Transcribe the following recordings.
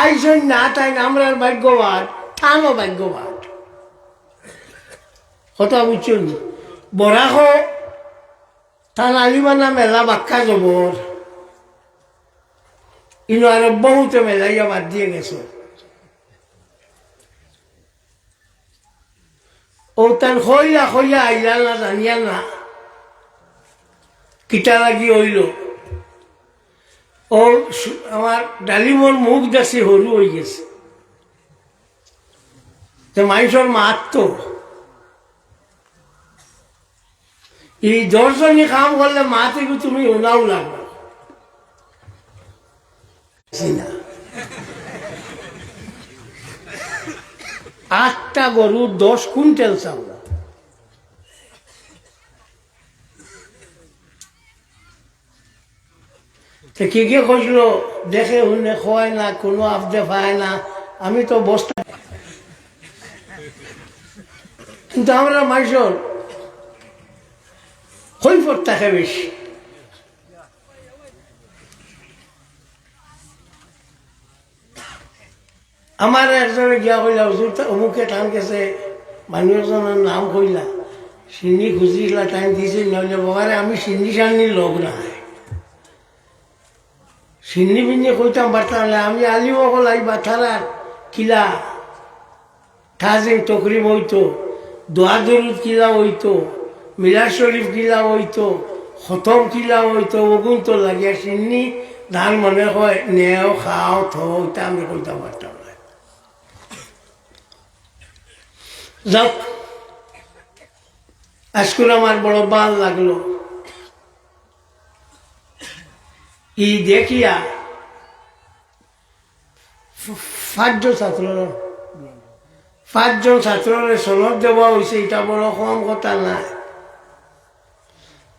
আইসন না তাই আমরা ভাগ্যবান থানো ভাগ্যবান। কথা বুঝছেন বরাহ থান আলিমানা মেলা বাক্কা জবর। ইনো আরও বহুতে মেলাইয়া বাদ দিয়ে গেছে। ও তার হইয়া হইয়া আইলা না, জানিয়া না। কিটা লাগি হইল? ও সু- আমার ডালিমর মুখ দেখছি সরু হয়ে গেছে। যে মানুষের মাত তো এই দর্শনী কাম করলে মা থেকে তুমি ওনাও লাগবে। আটটা গরু দশ কুইন্টাল চাউলা। তো কে কে খুঁজল দেখে শুনে খোয়ায় না, কোনো আবদে পায় না। আমি তো বস্তা কিন্তু আমরা মানুষের কৈফত থাকে বেশি আমার একজনে গিয়া কইলা হুজুর অমুকে টান গেছে মানুষ একজনের নাম কইলা। সিন্নি খুঁজিলা টাইম দিছে নইলে বাবারে আমি সিন্নি সান্নির লগ নাই। সিন্নি বিন্নি কইতাম না আমি আলিম অকল আই বাথারার কিলা ঠাজে তকরিম হইতো, দোয়া দরুদ কিলা হইতো মিলার শরীফ কিলা হইতো, খতম কিলা হইতো ওগুন তো লাগিয়া সিন্নি ধান মনে হয়, নেও, খাও থো আমি কইতাম পারতাম যাক আজকুর আমার বড় বাল লাগল। ই দেখিয়া পাঁচজন ছাত্র পাঁচজন ছাত্ররে সনদ দেওয়া হয়েছে এটা বড় কম কথা নাই।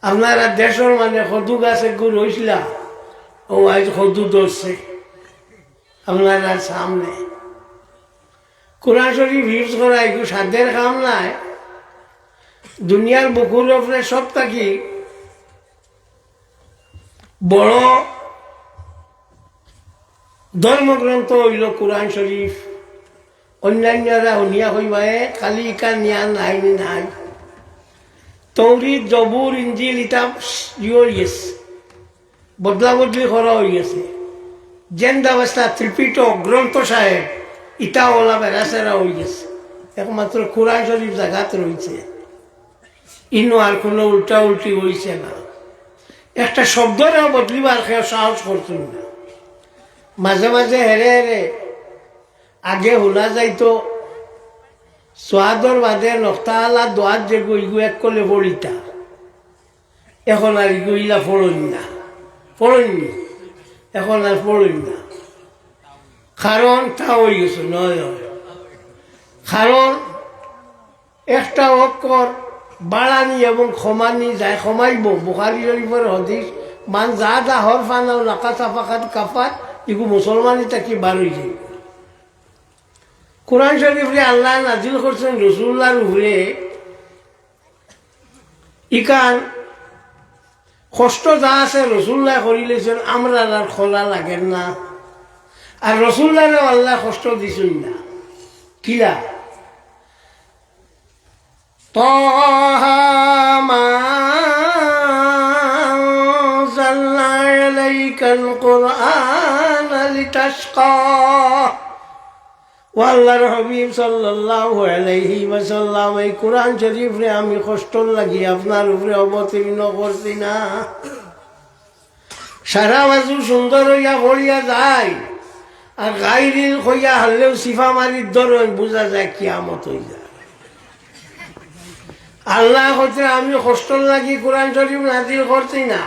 আপনারা দেশের মানে সদু গাছে গুড় হয়েছিলা ও আজ সদু ধরছে আপনারা সামনে কোরআন শরীফ ইউজ করা এগুলো সাধ্যের কাম নাই। দুনিয়ার বুকুর ওপরে সব থাকি বড় ধর্মগ্রন্থ হইল কোরআন শরীফ। অন্যান্যরা শুনিয়া কইবায়ে খালি ইকা নিয়া নাই নাই। তৌরিত জবুর, ইঞ্জিল ইটা বদলা বদলি করা হয়ে গেছে জেন্দা অবস্থা ত্রিপিটক গ্রন্থ সাহেব, ইটা ওলা বেড়াচেরা হয়ে গেছে একমাত্র কোরআন শরীফ জায়গাত রয়েছে ইনো আর কোনো উল্টা উল্টি হয়েছে না। একটা শব্দরে বদলিবার সাহস করছেন না। মাঝে মাঝে হেরে হেরে। আগে শোনা যাইতো। সোয়াদর বাদে নক্তালা দোয়াত যে গইগু এক কলে পড়িতা। এখন আর ইগুইলা পড়ন না। পড়ননি এখন আর পড়ন না। কারণ তা হয়ে গেছে, নয় কারণ একটা অক্ষর বাড়ানি এবং ক্ষমানি যায় ক্ষমাইব বুখারি শরীফের হদিস, মান যা যা হর ফানাও লাকাতা ফাকাত কাফাত ইগু মুসলমানই তাকে হয়ে যায় কোরআন শরীফরে আল্লাহ নাজিল করছেন রসুল্লাহর উপরে, ইকান, কষ্ট যা আছে রসুল্লাহ করিলেছেন, আমরা আর খোলা লাগেন না। আর রসুল্লাহরে আল্লাহ কষ্ট দিছেন না। কিলা طه ما أنزلنا عليك القرآن لتشقى ওয়াল্লাহর হবিব সাল্লাল্লাহু আলাইহি ওয়াসাল্লাম এই কোরআন শরীফরে আমি কষ্ট লাগি আপনার উপরে অবতীর্ণ করছি না সারা বাজু সুন্দর হইয়া ভরিয়া যায় আর গাইরিল হইয়া হারলেও সিফা মারির ধরন বোঝা যায় কিয়ামত হই যায় আল্লাহ হচ্ছে আমি কষ্ট লাগি কোরআন শরীফ নাজিল করছি না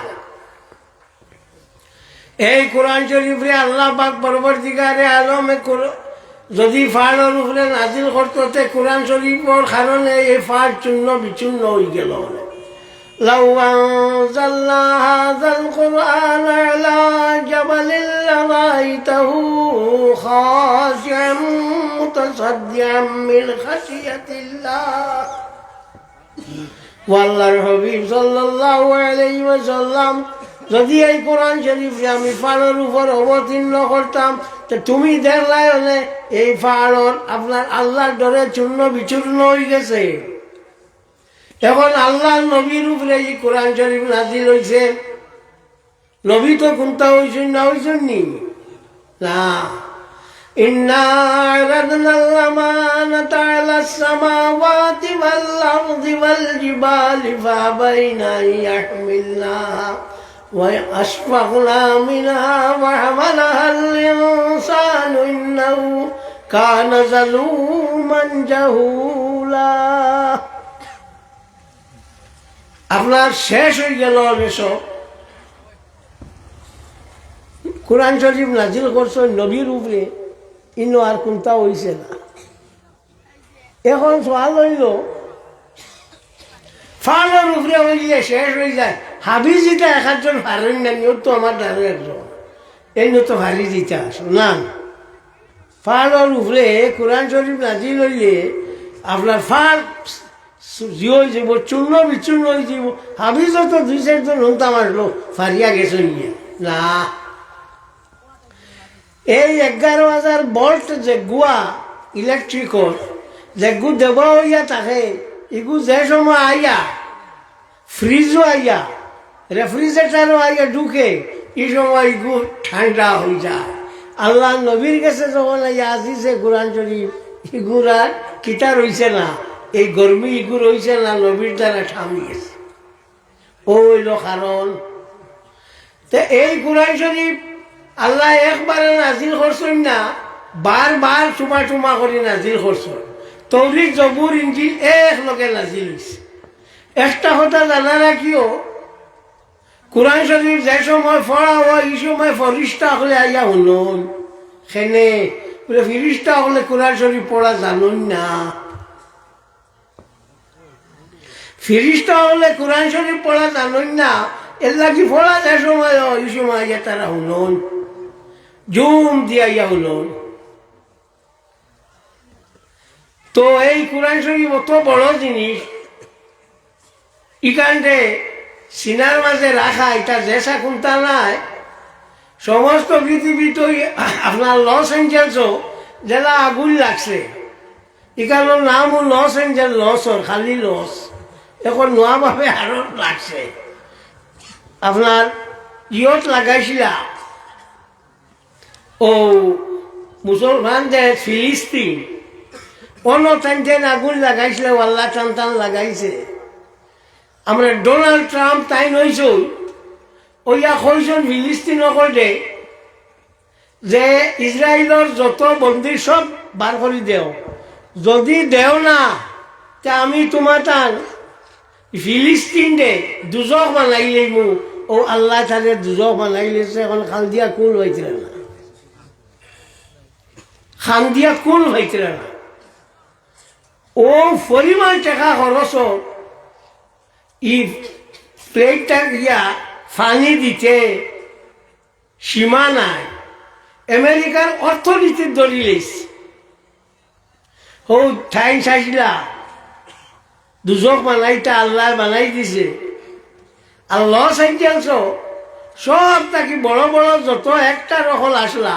এই কোরআন শরীফরে আল্লাহ পাক পরবর্তীকারে আলমে কোর- যদি ফাড়ের উপরে নাজিল করতে কোরআন শরীফর কারণে এই ফাড় চূর্ণ বিচূর্ণ হয়ে গেল لو أنزلنا هذا القرآن على جبل لرأيته خاشعا متصدعا من خشية الله ওয়াল্লাহর হবিব সাল্লাল্লাহু আলাইহি ওয়াসাল্লাম, যদি এই কোরআন শরীফে আমি পানের উপর অবতীর্ণ করতাম তো তুমি দেখলাই হলে এই পাহাড়র আপনার আল্লাহর ডরে চূর্ণ বিচূর্ণ হয়ে গেছে। এখন আল্লাহ নবীর উপরে এই কোরআন শরীফ নাজিল হয়েছে নবী তো কোনটা হয়েছেন না হয়েছেন নি না। إنا عرضنا الأمانة على السماوات والأرض والجبال فأبين أن يحملناها وأشفقنا منها وحملها الإنسان إنه كان ظلوما جهولا আপনার শেষ হয়ে গেল রেশো কোরআন শরীফ নাজিল করছ নবীর উপরে ইনো আর কোনটা হইছে না। এখন সোয়াল হইল ফালের উপরে হইলে শেষ হয়ে যায়। হাবিজ যেটা এক একজন পারেন না নিও তো আমার দ্বারা একজন। এই তো হারি দিতে আসো না ফালের উপরে কোরআন শরীফ নাজিল হইলে আপনার ফাল জিও হয়ে যাব চূর্ণ বিচূর্ণ হয়ে যাব। হাবিজও তো দুই চারজন হন্তা মারলো ফারিয়া গেছে না। এই এগারো হাজার ভোল্ট যে গুয়া ইলেকট্রিকর যে গু দেব হইয়া থাকে, ইগু যে সময় আইয়া ফ্রিজও আইয়া রেফ্রিজারেটারও আইয়া ঢুকে এই সময় ইগু ঠান্ডা হয়ে যায়। আল্লাহ নবীর কাছে যখন আইয়া আসিছে কোরআন শরীফ ইগুরার কিতা রইছে না, এই গরমি ইগু রইছে না নবীর দ্বারা ঠামি গেছে ও হইল কারণ তো এই কোরআন শরীফ আল্লাহ একবারে নাজিল করছেন না বারবার চুমা চুমা করে নাজিল করছেন। তৌরিক জবুর ইঞ্জিল এক লগে নাজিল হয়েছে একটা কথা জানা রাখিও কোরআন শরীফ যে সময় পড়া হয়, এই সময় ফরিস্তা হলে আইয়া শুনুন। সেনে, বলে ফিরিস্তা হলে কোরআন শরীফ পড়া জানুন না। ফিরিস্তা হলে কোরআন শরীফ পড়া জানুন না এর লাগি পড়া যে সময় এই সময় আইয়া তারা শুনুন। জুম দিয়া ইয়া শুনুন তো এই কোরআন শরীফ অত বড় জিনিস, ইকানতে সিনার মাঝে রাখা, এটা জেসা কোনটা নাই। সমস্ত পৃথিবীতে আপনার লস এঞ্জেলসও জেলা আগুন লাগছে। ইকানোর নামও লস এঞ্জেল লসর, খালি লস। এখন নোয়াভাবে আরও লাগছে। আপনার ইয়ত লাগাইছিলা ও মুসলমানদের ফিলিস্তিন অন্য টান আগুন লাগাইছিল, আল্লাহ টান টান লাগাইছে। আমরা ডোনাল্ড ট্রাম্প তাই নইছ ওইয়া কইজন ফিলিস্তিন দে যে ইসরায়েলের যত বন্দি সব বার করে দেও। যদি দেও না, তা আমি তোমার টান ফিলিস্তিন দে দুজক বানাইলে মু ও আল্লাহ তাদের দুজক বানাইলে এখন খাল দিয়া কুল হয়েছিল না? খান দিয়া কুল হয়েছিল না? ও পরিমাণ টাকা খরচ ই প্লেটটা গিয়া ফানি দিতে সীমা নাই। আমেরিকার অর্থনীতির দলিলেছ হৌ ঠাইন চাইছিলা। দুজক বানাইটা আল্লাহ বানাই দিছে। লস এঞ্জেলস সব তাকে বড় বড় যত একটা রকল আসলা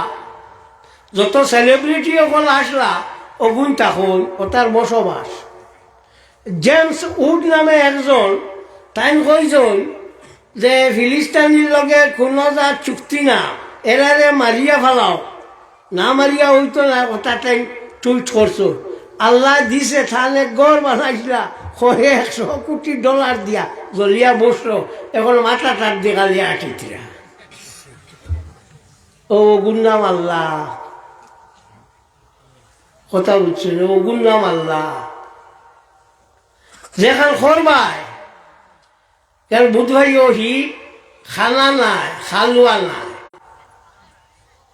যত সেলিব্রিটি অকল আসলা অগুন তখন ও তার বসবাস। জেমস উড নামে একজন তাই কইজন যে ফিলিস্তানির লগে কোনো যা চুক্তি না এরারে মারিয়া ফেলাও। না মারিয়া হইতো না ওটা তাই টুইট করছ। আল্লাহ দিছে থানে গড় বানাইছিলা কয়ে একশো কোটি ডলার দিয়া জলিয়া বসল, এখন মাথা তার দেখালিয়া আঠিতরা ও গুন্নাম আল্লাহ। কথা বুঝছেন ওগুর নাম আল্লাহ। যেখান খরবায় এর বুধ ভাই ওহি খানা নাই, খালুয়া নাই।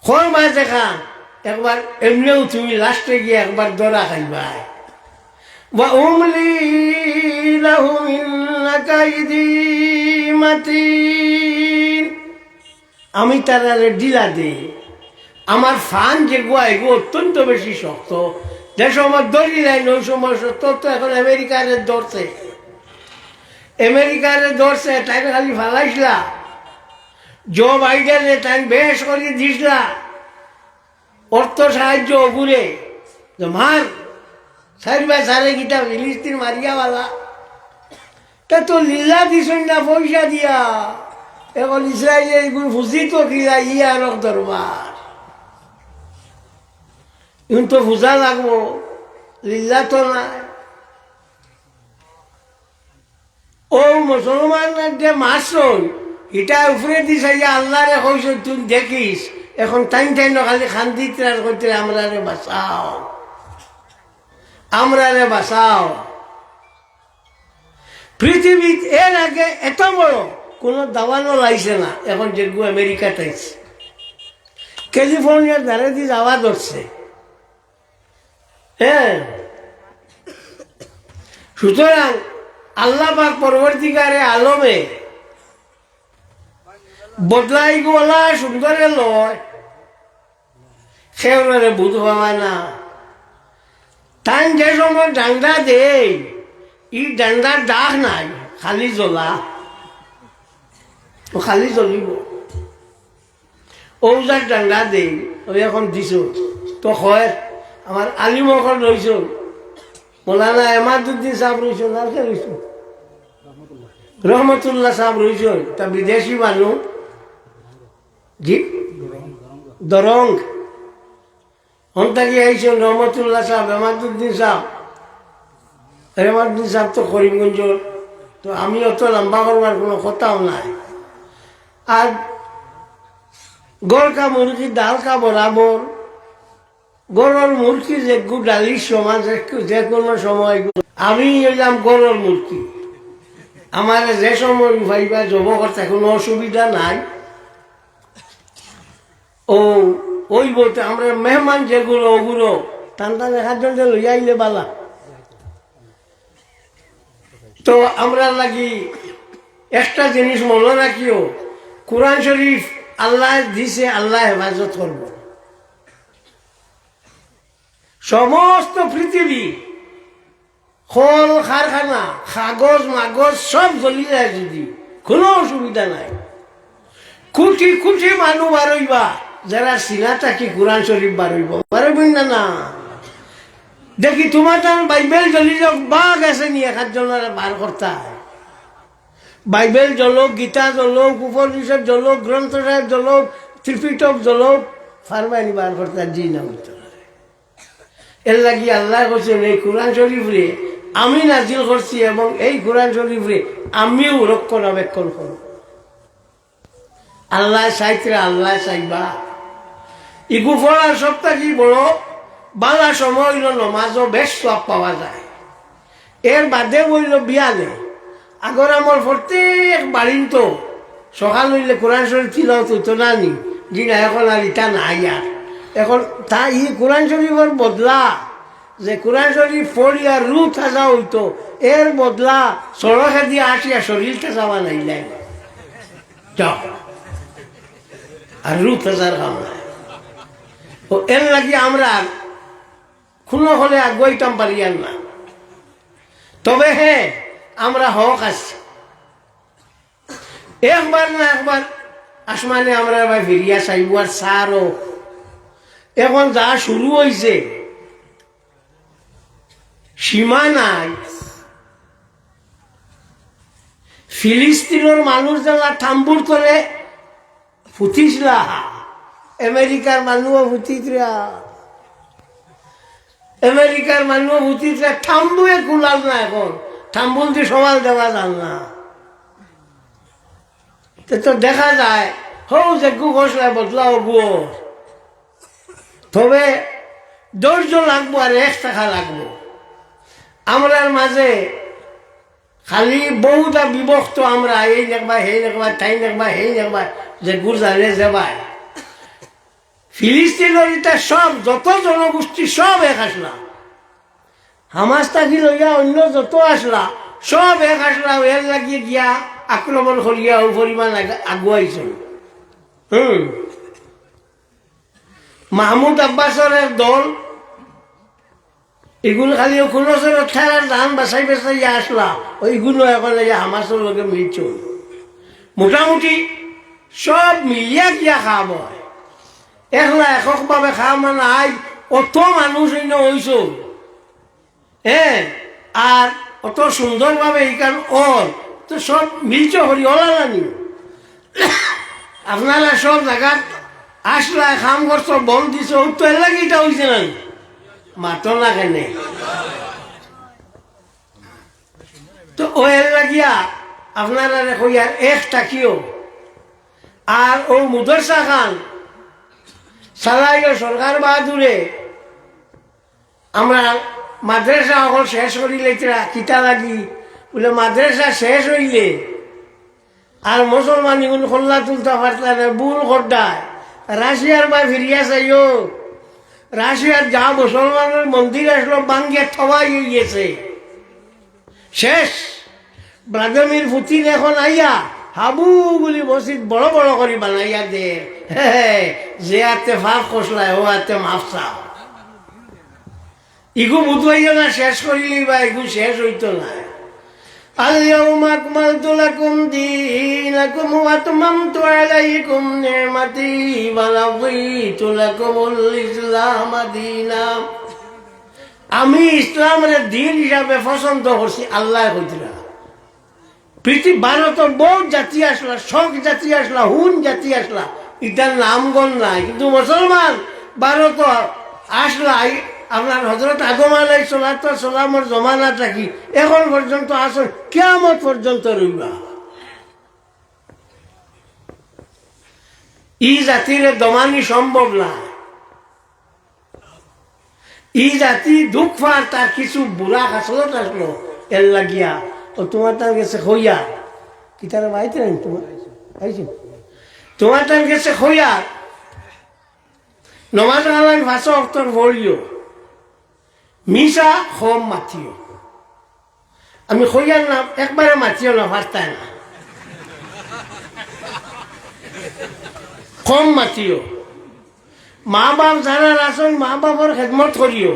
খরবায় যেখান, একবার এমনিও তুমি লাস্টে গিয়ে একবার দরা খাইবাই বা উমলি আমি তারা ডিলা দিই। আমার ফান যে গোয়া, এগুলো অত্যন্ত বেশি শক্ত। যে সময় দড়ি নাই ওই সময় শক্ত তো এখন আমেরিকারে ধরছে। আমেরিকারে ধরছে, তাই খালি ফালাইছিলা। জো বাইডেনে তাই বেশ করে দিসলা অর্থ সাহায্য যে মার সাইড বাই সারে গীতা ফিলিস্তিন মারিয়াওয়ালা তা তো লীলা দিছন না, পয়সা দিয়া। এখন ইসরায়েল এগুলো বুঝি তো কিলা ই আর দরবার। ইউন তো বুঝা লাগবো, লীলা তো নাই। ও মুসলমান যে মাসন এটা উপরে দিস আল্লাহরে কইস তুই দেখিস, এখন টাইম টাইম খালি খান্দি ত্রাস করতে আমরা রে বাঁচাও। আমরা রে বাঁচাও। পৃথিবীত এর আগে এত বড়, কোনো দাওয়ানো লাইছে না, এখন যেগু আমেরিকা তাইছে ক্যালিফোর্নিয়ার ধারে দিয়ে যাওয়া ধরছে। হ্যাঁ। সুতরাং আল্লাহ পাক পরবর্তীকারে আলমে বদলাই গোলা সুন্দরে লয়। সেওনারে বুধ হওয়া না। তান যে সময় ডান্ডা দেই ই ডান্ডার দাগ নাই, খালি জ্বলা। ও খালি জ্বলিব। ঔজার ডান্ডা দেই ওই এখন দিছ। তো হয় আমার আলিমখন রইছ মৌলানা এমাদুদ্দিন সাহেব রইছ আর কে রইছ রহমতুল্লাহ সাহেব রইছ তা বিদেশি মানুষ। জি? দরং। হন্তাকি আইছেন রহমতুল্লাহ সাহেব এমাদুদ্দিন সাহেব। এমাদুদ্দিন সাহেব তো করিমগঞ্জ, তো আমি অত লম্বা করবার কোনো কথাও নাই। আর গড় কা মুরগি ডাল কা বরাবর গরুর মুরগি যে গু ডালির সমান যে- যে কোনো সময় আমি এলাম গরুর মুরগি। আমার যে সময় ভাইবা জব করতে কোনো অসুবিধা নাই। ও, ওই বলতে আমরা মেহমান যেগুলো ওগুলো টান টান একার জন্য লইয়া আইলে বালা। তো আমরা লাগি একটা জিনিস মনে রাখিও, কোরআন শরীফ আল্লাহ দিছে, আল্লাহ হেফাজত করব। সমস্ত পৃথিবী, খোল, কারখানা, কাগজ, মাগজ, সব জ্বলি যায় যদি। কোনো অসুবিধা নাই। কোটি কোটি মানুষ বারইবা, যারা সিনা থাকি কোরআন শরীফ বারইব। বারইবেন না না। দেখি তোমার তার বাইবেল জ্বলি যাক বাঘ আছে নি একাধজনের বার করতা বাইবেল জ্বলক, গীতা জ্বলক, উপনিষদ জ্বলক গ্রন্থ সাহেব জ্বলক ত্রিপিটক জ্বলক ফারমাইনি বার করতা জি না এর লাগি আল্লাহ করছেন এই কোরআন শরীফ রে আমি নাজিল করছি এবং এই কোরআন শরীফ রে আমিও রক্ষণাবেক্ষণ করব। আল্লাহ চাইতে, আল্লাহ চাইবা। ইগু ফলার সপ্তাহ কি বড় বাংলা সময় হইল নমাজও বেশ সব পাওয়া যায়। এর বাদে বইল বিয়ালে। আগর আমার প্রত্যেক বাড়ির তো সকাল হইলে কোরআন শরীফ ছিল তো না নি। জি না এখন আর ইটা নাই আর। এখন তা ই কোরআন শরীফের বদলা, যে কোরআন শরীফ পড়িয়া রু থাজা হইতো, এর বদলা সড়কে দিয়ে আসিয়া শরীরটা যাওয়া নাই নাই। আর রু কাম নাই। ও এর লাগি আমরা কোনো হলে আগুয়াইতাম পারিয়ান না। তবে হ্যাঁ আমরা হক আছি। একবার না একবার আসমানে আমরা এবার ফিরিয়া চাইব আর সারও এখন যা শুরু হয়েছে সীমা নাই। ফিলিস্তিনের মানুষ যারা থাম্বুর করে ফুটিসলা আমেরিকার মানুষও ফুটিতরা আমেরিকার মানুষ ফুটিতরা থাম্বুয়ে কুলাল না এখন। থাম্বুল দিয়ে সমাল দেওয়া যান না। তো দেখা যায়, হৌ যে গু ঘোষলায় বদলাও গুয়ো তবে ধৈর্য লাগবো আর এক টাকা লাগবো। আমরার মাঝে খালি বহুটা বিভক্ত আমরা, এই দেখবা, সেই দেখবা, তাই দেখবা, সেই দেখবা, যে গুরজানে যাবাই ফিলিস্তিনের এটা সব, যত জনগোষ্ঠী সব এক আসলা। হামাস থাকি লইয়া অন্য যত আসলা, সব এক আসলা, এর লাগিয়ে গিয়া আক্রমণ করিয়া ও পরিমাণ আগ- আগুয়াইছে হুম। মাহমুদ আব্বাসের দল এগুলো খালি কোনো ঠেলার ধান বাছাই বাছাই আসলা ওইগুলো এখন এই হামাসের লগে মিলছ মোটামুটি সব মিলিয়া গিয়া খাওয়াব হয় একলা এককভাবে মানে আই অত মানুষ অন্য হইছ হ্যাঁ আর অত সুন্দরভাবে এইখান ওর তো সব মিলছ হরি ওলা জানি আপনারা সব জায়গাত আসলা খাম করছ, বল দিছ তো লাগে এটা হয়েছে না? মাতো না কেনে। তো ও এর লাগিয়া আপনারা কইয়ার এক টাকিও আর ও মুদরসা খান, সালাইও সরকার বাহাদুরে, আমরা মাদ্রাসা অকল শেষ করিলে কিতা লাগি? বলে, মাদ্রাসা শেষ হইলে আর মুসলমান ইগুন খোল্লা তুলতে পারতা না বুল খড্ডায় রাশিয়ার বা ফিরিয়া চাইও রাশিয়ার যা মুসলমানের মন্দির আসলো বাঙ্গিয়া থবাই গিয়েছে শেষ। ব্লাদমির পুতিন এখন আইয়া হাবু বলি মসজিদ বড় বড় করে বানাইয়া দে। যে হাতে ফাঁক কষলায় ও মাফ চাও। ইগু বুধবাইও না শেষ করিলেই বা ইগু শেষ হইতো না اليوم أكملت لكم دينكم وأتممت عليكم نعمتي ورضيت لكم الإسلام دينا আমি ইসলামের দিন হিসাবে পছন্দ করছি আল্লাহ কইতরা পৃথিবী ভারতের বহু জাতি আসলা শখ জাতি আসলা হুন জাতি আসলা এটার নামগণ নাই কিন্তু মুসলমান ভারত আসলা এই আপনার হজরত আগম আলাই সোলাত সোলামর জমানা থাকি এখন পর্যন্ত আসল কেমত পর্যন্ত রইবা। ই জাতির দমানি সম্ভব না। ই জাতি দুঃখ পার তার কিছু বুড়া হাসলত আসলো, এর লাগিয়া। ও তোমার তার গেছে হইয়া কি তারা বাইতে নাই তোমার? তোমার তার গেছে হইয়া নমাজ আলাই ভাষা অর্থর বলিও মিশা হোম মাতিও। আমি হইয়ার নাম একবারে মাতিও না ভারতায় না কম মাতিও। মা বাপ যারা আসন মা বাবার খেদমত করিও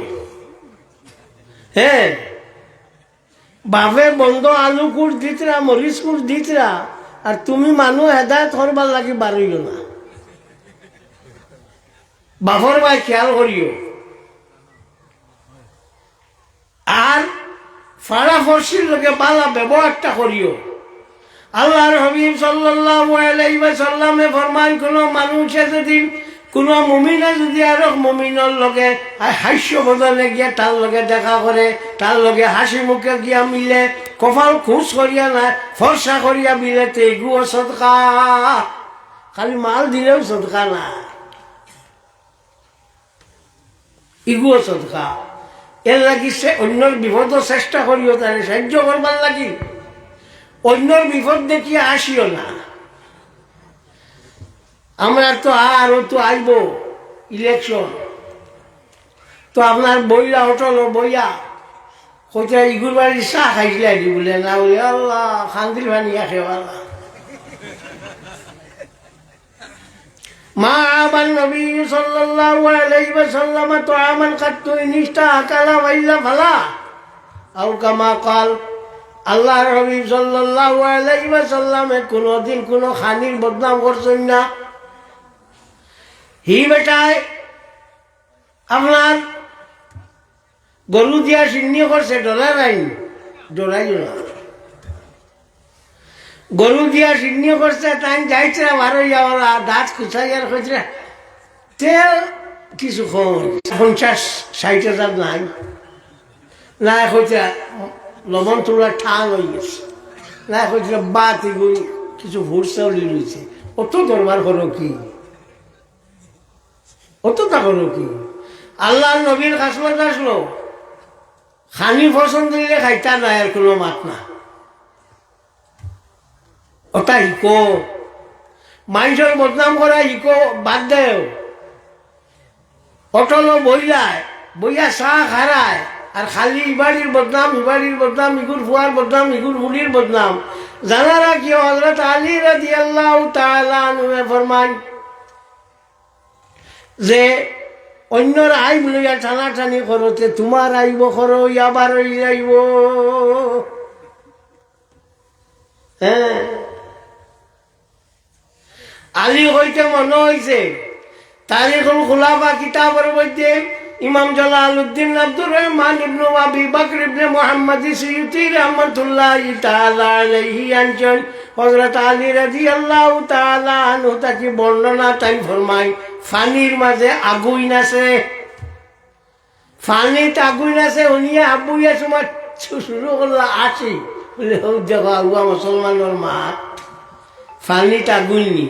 হ্যাঁ বাপে বন্ধ আলু কুট দিতরা মরিচ কুট দিতরা আর তুমি মানুষ হেদায়ত করবার লাগি বাড়িও না। বাপর ভাই খেয়াল করিও আর ফাড়া ফর্সির লোকে বালা ব্যবহারটা করিও। আল্লাহর হবিব ওয়াসাল্লামে ফরমান কোন মানুষে যদি, কোন মুমিনে যদি আর মুমিনের লগে হাস্য বদলে গিয়া তার লগে দেখা করে, তার লগে হাসি মুখে গিয়া মিলে, কপাল খুশ করিয়া না, ফর্সা করিয়া মিলে, তে এগুও সদকা। খালি মাল দিলেও সদকা না। ইগুও সদকা। এর লাগি সে অন্যর বিপদ চেষ্টা করিও তার, সাহায্য করবার লাগি। অন্যর বিপদ দেখিয়ে আসিও না। আমরা তো আরও তো আসব ইলেকশন তো আপনার বইয়া, হোটেল বইয়া কোথায় ইগুর বাড়ির চাহ খাইছিলে বলে, না বলে আল্লাহ খান্দির ভানিয়া খেওয়ালা মা আবার নবী সাল্লাল্লাহু আলাইহি ওয়াসাল্লাম তো আমান কাত্তু ইনিস্তা আকালা ওয়াইলা ফালা। আও কামা কাল আল্লাহ রবি সাল্লাল্লাহু আলাইহি ওয়াসাল্লামে কোনোদিন কোনো খানির বদনাম করছেন না। হি বেটায়, আপনার গরু দিয়া চিহ্নি করছে ডলার আইন ডলাই না। গরু দিয়া চিহ্নি করছে, তাই যাইছে যাওয়ার দাঁত খুচাইয়ার কইছে, তেল কিছু কম, পঞ্চাশ, ষাট হাজার নাই। না কইছে, লবণ তোলা ঠান হয়ে গেছে। না কইছিল বাত এগুলি কিছু ভোট চাউলি রয়েছে। অত দরবার করো কি? অত তা করো কি? আল্লাহ নবীর কাসমত আসলো, খানি পছন্দ দিলে খাইতা নাই আর কোনো মাত না। ওটা ইকো মানুষের বদনাম করা ইকো বাদ দেও। অটল বইলায়, বইয়া চাহ খারায় আর খালি ইবাড়ির বদনাম ইবাড়ির বদনাম ইগুর ফুয়ার বদনাম ইগুর বুলির বদনাম। জানারা কি হজরত আলী রাজি আল্লাহ তালুয়ে ফরমান যে অন্যর আইব লইয়া টানাটানি করতে তোমার আইব করো ওই যাইব হ্যাঁ আলী হইতে মনে হয়েছে তারিখুল খুলাফা কিতাবের মধ্যে ইমাম জালালউদ্দিন আব্দুর রহমান ইবনু আবি বকর ইবনে মুহাম্মদ সিয়ুতি রহমাতুল্লাহ তাআলা আলাইহি আনছেন হযরত আলী রাদিয়াল্লাহু তাআলা আনহু তাকে বর্ণনা তাই ফরমায়, ফানির মাঝে আগুন আছে। ফানিত আগুন আছে? উনিয়া আবুইয়া সময় শুরু করলা আসি। বলে হোক দেখো আগুয়া মুসলমানের মাত ফানিত আগুন নি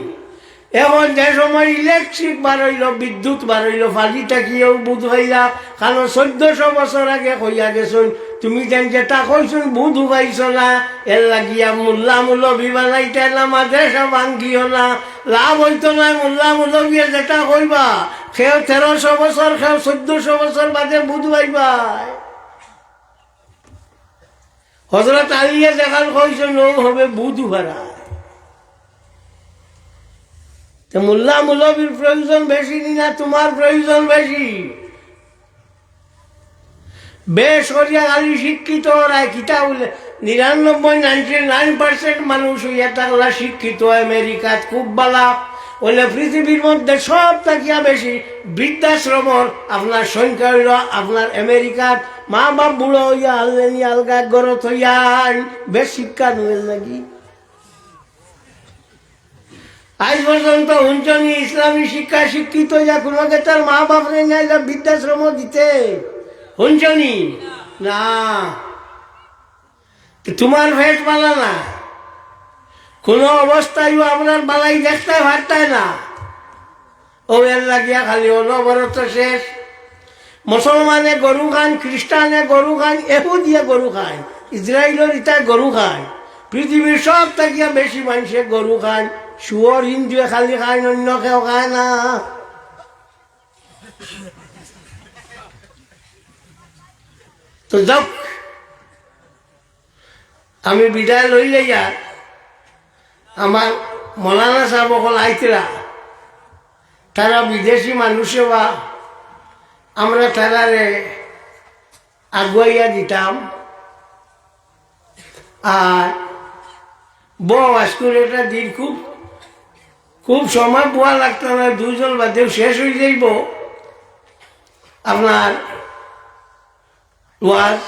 এখন যে সময় ইলেকট্রিক বাড়ইল বিদ্যুৎ বাড়ইল ফালিটা কিও বুধ হইলা? কারণ চোদ্দশো বছর আগে কইয়া গেছুন, তুমি যেন যেটা কইছুন বুধ পাইছ না, এর লাগিয়া মোল্লা মুলবি বানাইতে না মাদ্রাসা ভাঙ্গিও না। লাভ হইতো না, মোল্লা মুলবিয়ে যেটা কইবা। সেও তেরোশো বছর সেও চোদ্দশো বছর বাদে বুধ পাইবাই হজরত আলিয়া দেখাল কইছেন ও হবে বুধ ভাড়া। মোল্লা মুলবির প্রয়োজন বেশি নি না তোমার প্রয়োজন বেশি। করিয়া খালি শিক্ষিত ওরা কিতা নিরানব্বই, নাইনটি নাইন পার্সেন্ট মানুষ হইয়া থাকলা শিক্ষিত আমেরিকাত খুব বালা। বলে পৃথিবীর মধ্যে সব থাকিয়া বেশি বৃদ্ধাশ্রমর আপনার সংখ্যা হইল আপনার আমেরিকাত মা বাপ বুড়ো হইয়া আলগা গরত হইয়া বেশ শিক্ষা নাকি? আজ পর্যন্ত হুঞ্চনি ইসলামী শিক্ষা শিক্ষিত যা কোনোকে তার মা বাপ নাইলা বৃদ্ধাশ্রম দিতে। হুঞ্চনি না। তোমার ভেট বালা না। কোনো অবস্থায় আপনার বালাই দেখতে পারতায় না। ও এর লাগিয়া খালি অনবরত শেষ। মুসলমানে গরু খান, খ্রিস্টানে গরু খান একু দিয়ে গরু খায় ইসরায়েলের ইটায় গরু খায়। পৃথিবীর সব থাকিয়া বেশি মানুষে গরু খায়। শুয়র হিন্দুয়ে খালি খায় অন্য কেউ খায় না তো যাক আমি বিদায় লই যাইয়া আমার মৌলানা সাহেব অকল আইতরা তারা বিদেশি মানুষে বা আমরা তারারে আগুয়াইয়া দিতাম। আর বউ আজকুর একটা দিন খুব খুব সময় পোয়া লাগতো না দুজন বাদেও শেষ হয়ে যাইব। আপনার ওয়াজ,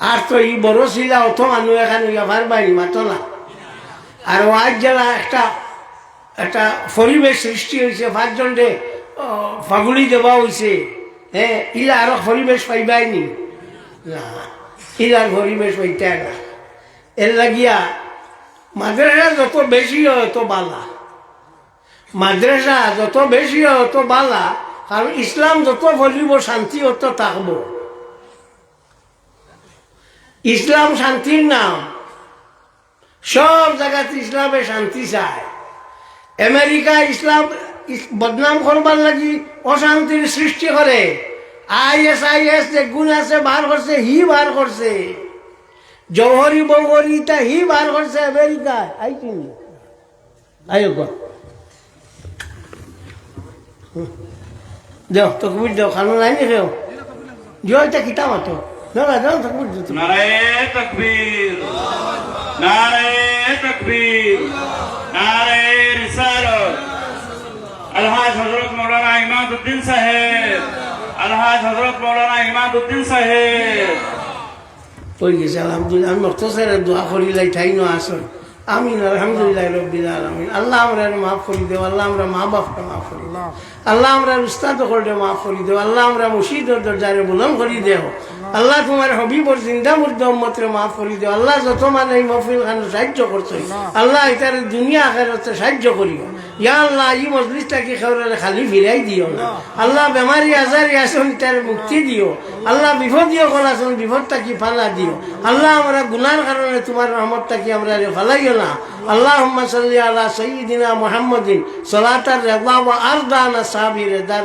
আর তো ই বড় ছিল অত মানুষ এখানে ব্যবহার বাড়ি মাতো না। আর ওয়াজ যারা একটা একটা পরিবেশ সৃষ্টি হয়েছে, পাঁচজনকে ফাগুলি দেওয়া হয়েছে। হ্যাঁ ইলা আরও পরিবেশ পাইবাইনি না, ইলার পরিবেশ পাইতে না। এর লাগিয়া মাদ্রাসা যত বেশি হয়, তত বালা। মাদ্রাসা যত বেশি তত বালা। কারণ ইসলাম যত ফলিব শান্তি অত থাকব। ইসলাম শান্তির নাম। সব জায়গাতে ইসলামে শান্তি চায় আমেরিকা ইসলাম বদনাম করবার লাগি অশান্তির সৃষ্টি করে। আই এস আই এস যে গুণ আছে, বার করছে, হি বার করছে। জৌহরি বৌহরি তা হি বার করছে আমেরিকায়। আই চিনি আয়ো দেও তো কুবির দেও খানো নাই নি খেও। জয় তা কিতা মাতো না না যাও তো কুবির দিও। নারায়ে তকবীর। নারায়ে তকবীর। নারায়ে রিসালত। আলহাজ হযরত মাওলানা ইমাদউদ্দিন সাহেব। আলহাজ হযরত মাওলানা ইমাদউদ্দিন সাহেব। পড়ে গেছে আলহামদুলিল্লাহ। আমি মক্তসারে দোয়া করি লাই ঠাই ন আসন। আমিন আলহামদুলিল্লাহ রব্বিল আলমিন। আল্লাহ আমরা মাফ করি দেও আল্লাহ আমরা মা বাপকে মাফ করি আল্লাহ। আমরা উস্তাদ করে মাফ করি দেও। আল্লাহ আমরা মুশিদর দরজারে বুলম করি দেও। আল্লাহ তোমার হবিবর জিন্দা মুর্দা উম্মতরে মাফ করে দিও। আল্লাহ যত মানে এই মফিল খান সাহায্য করছে। আল্লাহ এটার দুনিয়া আখেরাতে সাহায্য করিও। ইয়া আল্লাহ এই মজলিসটাকে খেউরে খালি ফিরাই দিও না। আল্লাহ বেমারি আজারি আসুন তার মুক্তি দিও। আল্লাহ বিপদীয় কল আসুন বিপদটা কি ফালা দিও। আল্লাহ আমরা গুনার কারণে তোমার রহমতটা কি আমরা ফালাইও না। আল্লাহ সাল্লি আলা সঈদিনা মুহাম্মদিন। সলাতার রেদা ওয়া আরদানা সাবির রেদার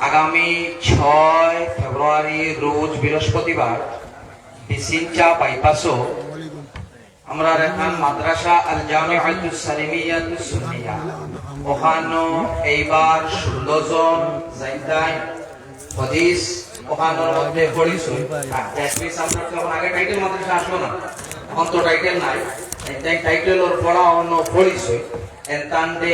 আগামী ছয় ফেব্রুয়ারি রোজ বৃহস্পতিবার বিসিনচা বাইপাসও আমরা এখন মাদ্রাসা আল সুন্নিয়া। ওখানো এইবার ষোলো জন জাইতাই হদিস ওখানোর মধ্যে যখন আগে টাইটেল মাদ্রাসা আসলো না। এখন তো টাইটেল নাই। টাইটেল ওর পড়া অন্য পড়িছো এন্তান্ডে